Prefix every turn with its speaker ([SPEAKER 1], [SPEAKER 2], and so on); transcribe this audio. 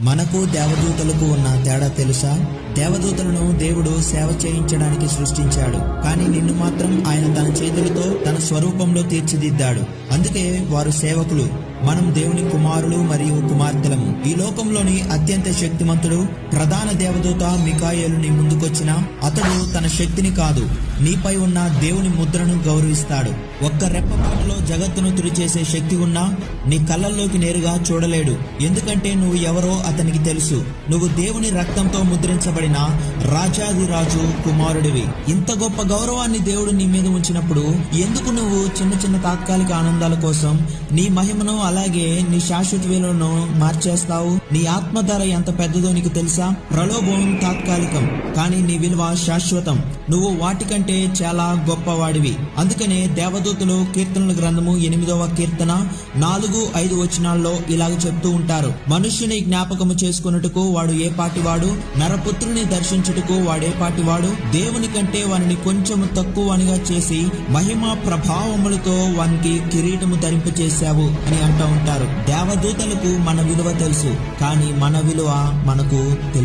[SPEAKER 1] మనకు దేవదూతలకు ఉన్న తేడా తెలుసా? దేవదూతలను దేవుడు సేవ చేయించడానికి సృష్టించాడు. కానీ నిన్ను మాత్రం ఆయన తన చేతులతో తన స్వరూపంలో తీర్చిదిద్దాడు. అందుకే వారు సేవకులు మనం దేవుని కుమారులు మరియు కుమార్తెలము ఈ లోకంలోని అత్యంత శక్తిమంతుడు ప్రధాన దేవదూత మికాయేలుని ముందుకొచ్చిన అతడు తన శక్తిని కాదు నీపై ఉన్న దేవుని ముద్రను గౌరవిస్తాడు. ఒక్క రెప్పపాటలో జగత్తును తుడిచేసే శక్తి ఉన్నా నీ కళ్ళల్లోకి నేరుగా చూడలేడు. ఎందుకంటే నువ్వు ఎవరో అతనికి తెలుసు. నువ్వు దేవుని రక్తంతో ముద్రించబడిన రాజాదిరాజు కుమారుడివి. ఇంత గొప్ప గౌరవాన్ని దేవుడు నీ మీద ఉంచినప్పుడు ఎందుకు నువ్వు చిన్న చిన్న తాత్కాలిక సంబంధాల కోసం నీ మహిమను అలాగే నీ శాశ్వత విలువను మార్చేస్తావు. నీ ఆత్మ ధర ఎంత పెద్దదో నీకు తెలుసా? ప్రలోభం తాత్కాలికం. కానీ నీ విలువ శాశ్వతం. నువ్వు వాటికంటే చాలా గొప్పవాడివి. అందుకనే దేవదూతలు కీర్తనల గ్రంథము ఎనిమిదవ కీర్తన నాలుగు ఐదు వచనాల్లో ఇలాగ చెప్తూ ఉంటారు. మనుష్యుని జ్ఞాపకము చేసుకున్నట్టుకు వాడు ఏ పాటివాడు నరపుత్రుని దర్శించుటకు వాడే పాటివాడు దేవుని కంటే వానిని కొంచెము తక్కువ అనిగా చేసి మహిమ ప్రభావములతో వానికి కిరీటము ధరింపచేశావు అని అంటూ ఉంటారు. దేవదూతలకు మన విలువ తెలుసు. కానీ మన విలువ మనకు తెలియదు.